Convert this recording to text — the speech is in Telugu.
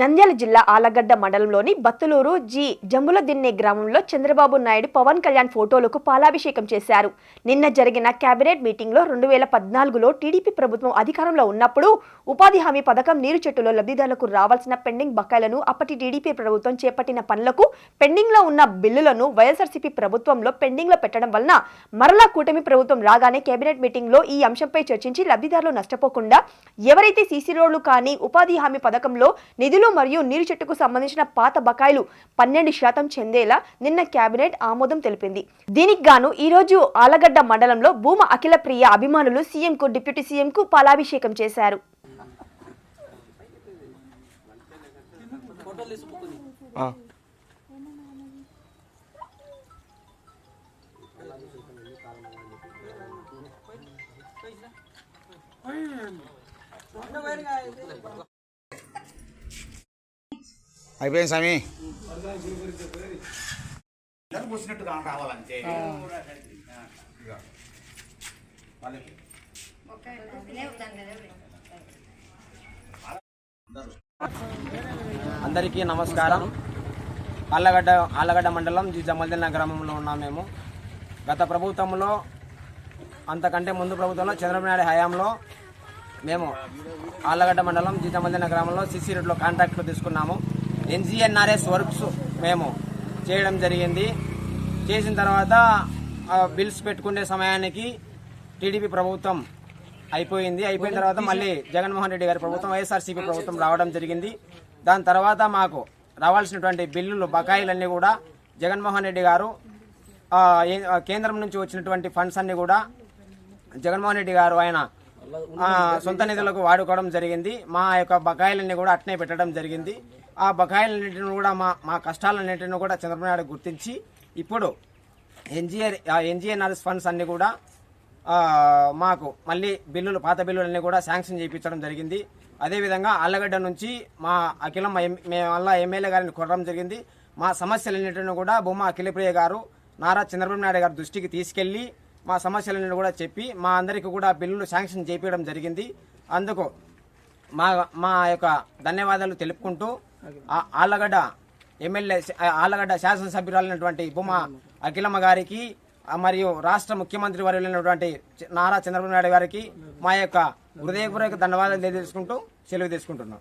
నంద్యాల జిల్లా ఆలగడ్డ మండలంలోని బత్తులూరు జి జంబులదిన్నె గ్రామంలో చంద్రబాబు నాయుడు పవన్ కళ్యాణ్ ఫోటోలకు పాలాభిషేకం చేశారు. నిన్న జరిగిన కేబినెట్ మీటింగ్లో రెండు వేల పద్నాలుగులో టీడీపీ ప్రభుత్వం అధికారంలో ఉన్నప్పుడు ఉపాధి హామీ పథకం నీరు చెట్టులో లబ్ధిదారులకు రావాల్సిన పెండింగ్ బకాయిలను అప్పటి టీడీపీ ప్రభుత్వం చేపట్టిన పనులకు పెండింగ్లో ఉన్న బిల్లులను వైఎస్ఆర్సీపీ ప్రభుత్వంలో పెండింగ్లో పెట్టడం వలన మరలా కూటమి ప్రభుత్వం రాగానే కేబినెట్ మీటింగ్లో ఈ అంశంపై చర్చించి లబ్ధిదారులు నష్టపోకుండా ఎవరైతే సీసీ రోడ్లు కానీ ఉపాధి హామీ పథకంలో నిధులు మరియు నీరు చెట్టుకు సంబంధించిన పాత బకాయిలు పన్నెండు శాతం చెందేలా నిన్న కేబినెట్ ఆమోదం తెలిపింది. దీనికి గాను ఈ రోజు ఆలగడ్డ మండలంలో భూమ అఖిల ప్రియ అభిమానులు సీఎంకు డిప్యూటీ సీఎంకు పాలాభిషేకం చేశారు. అయిపోయింది స్వామి. అందరికీ నమస్కారం. ఆళ్ళగడ్డ ఆళ్ళగడ్డ మండలం జి జమల్దిన్న గ్రామంలో ఉన్నాం మేము. గత ప్రభుత్వంలో అంతకంటే ముందు ప్రభుత్వంలో చంద్రబాబు నాయుడు హయాంలో మేము ఆళ్ళగడ్డ మండలం జి జమల్దిన్న గ్రామంలో సిసి రోడ్లో కాంట్రాక్ట్లు తీసుకున్నాము. ఎన్జిఎన్ఆర్ఎస్ వర్క్స్ మేము చేయడం జరిగింది. చేసిన తర్వాత బిల్స్ పెట్టుకునే సమయానికి టీడీపీ ప్రభుత్వం అయిపోయింది. అయిపోయిన తర్వాత మళ్ళీ జగన్మోహన్ రెడ్డి గారి ప్రభుత్వం వైఎస్ఆర్సీపీ ప్రభుత్వం రావడం జరిగింది. దాని తర్వాత మాకు రావాల్సినటువంటి బిల్లులు బకాయిలన్నీ కూడా జగన్మోహన్ రెడ్డి గారు ఏ- కేంద్రం నుంచి వచ్చినటువంటి ఫండ్స్ అన్నీ కూడా జగన్మోహన్ రెడ్డి గారు ఆయన సొంత నిధులకు వాడుకోవడం జరిగింది. మా యొక్క బకాయిలన్నీ కూడా అట్నే పెట్టడం జరిగింది. ఆ బకాయిలన్నింటిని కూడా మా మా కష్టాలన్నింటిని కూడా చంద్రబాబు నాయుడు గుర్తించి ఇప్పుడు ఎన్జిఆర్ ఎన్జిఎన్ఆర్ఎస్ ఫండ్స్ అన్నీ కూడా మాకు మళ్ళీ బిల్లులు పాత బిల్లులన్నీ కూడా శాంక్షన్ చేయించడం జరిగింది. అదేవిధంగా ఆళ్ళగడ్డ నుంచి మా అఖిలం మేము ఎమ్మెల్యే గారిని కొట్టడం జరిగింది. మా సమస్యలన్నింటిని కూడా బొమ్మ అఖిలప్రియ గారు నారా చంద్రబాబు నాయుడు గారి దృష్టికి తీసుకెళ్ళి మా సమస్యలన్నీ కూడా చెప్పి మా అందరికీ కూడా బిల్లులు శాంక్షన్ చేపించడం జరిగింది. అందుకు మా మా యొక్క ధన్యవాదాలు తెలుపుకుంటూ ఆళ్ళగడ్డ ఎమ్మెల్యే ఆళ్ళగడ్డ శాసనసభ్యురాలైనటువంటి భూమా అఖిలమ్మ గారికి మరియు రాష్ట్ర ముఖ్యమంత్రి వర్యులైనటువంటి నారా చంద్రబాబు నాయుడు గారికి మా యొక్క హృదయపూర్వక ధన్యవాదాలు తెలియజేసుకుంటూ సెలవు తీసుకుంటున్నాం.